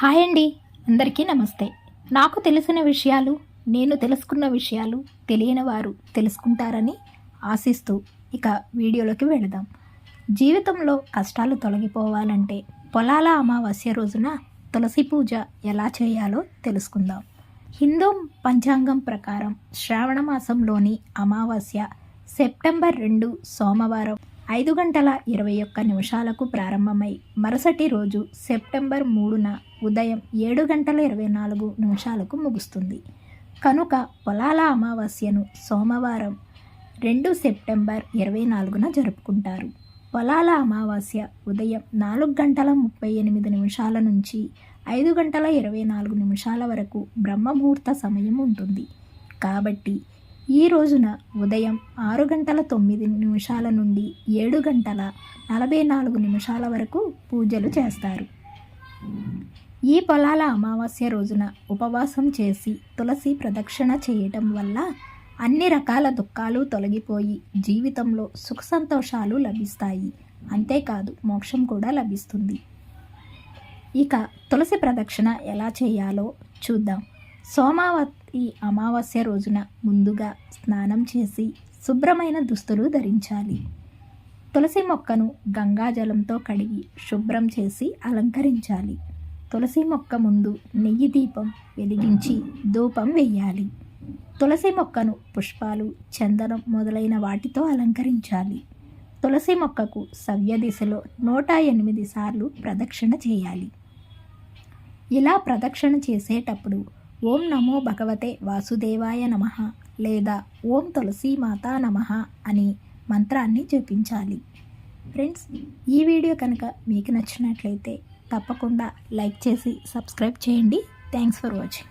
Hi అండి. అందరికీ నమస్తే. నాకు తెలిసిన విషయాలు నేను తెలుసుకున్న విషయాలు తెలియని వారు తెలుసుకుంటారని ఆశిస్తూ ఇక వీడియోలోకి వెళదాం. జీవితంలో కష్టాలు తొలగిపోవాలంటే పొలాల అమావాస్య రోజున తులసి పూజ ఎలా చేయాలో తెలుసుకుందాం. హిందూ పంచాంగం ప్రకారం శ్రావణ మాసంలోని అమావాస్య సెప్టెంబర్ రెండు సోమవారం ఐదు గంటల ఇరవై ఒక్క నిమిషాలకు ప్రారంభమై మరుసటి రోజు సెప్టెంబర్ మూడున ఉదయం ఏడు గంటల ఇరవై నాలుగు నిమిషాలకు ముగుస్తుంది. కనుక పొలాల అమావాస్యను సోమవారం రెండు సెప్టెంబర్ ఇరవై నాలుగున జరుపుకుంటారు. పొలాల అమావాస్య ఉదయం నాలుగు గంటల ముప్పై ఎనిమిది నిమిషాల నుంచి ఐదు గంటల ఇరవై నాలుగు నిమిషాల వరకు బ్రహ్మముహూర్త సమయం ఉంటుంది. కాబట్టి ఈ రోజున ఉదయం ఆరు గంటల తొమ్మిది నిమిషాల నుండి ఏడు గంటల నలభై నాలుగు నిమిషాల వరకు పూజలు చేస్తారు. ఈ పొలాల అమావాస్య రోజున ఉపవాసం చేసి తులసి ప్రదక్షిణ చేయటం వల్ల అన్ని రకాల దుఃఖాలు తొలగిపోయి జీవితంలో సుఖ సంతోషాలు లభిస్తాయి. అంతేకాదు మోక్షం కూడా లభిస్తుంది. ఇక తులసి ప్రదక్షిణ ఎలా చేయాలో చూద్దాం. సోమావతి అమావాస్య రోజున ముందుగా స్నానం చేసి శుభ్రమైన దుస్తులు ధరించాలి. తులసి మొక్కను గంగాజలంతో కడిగి శుభ్రం చేసి అలంకరించాలి. తులసి మొక్క ముందు నెయ్యి దీపం వెలిగించి ధూపం వెయ్యాలి తులసి మొక్కను పుష్పాలు చందనం మొదలైన వాటితో అలంకరించాలి. తులసి మొక్కకు సవ్య దిశలో నూట ఎనిమిది సార్లు ప్రదక్షిణ చేయాలి. ఇలా ప్రదక్షిణ చేసేటప్పుడు ఓం నమో భగవతే వాసుదేవాయ నమ లేదా ఓం తులసి మాతా నమ అని మంత్రాన్ని జపించాలి. ఫ్రెండ్స్ ఈ వీడియో కనుక మీకు నచ్చినట్లయితే తప్పకుండా లైక్ చేసి సబ్స్క్రైబ్ చేయండి. Thanks for watching.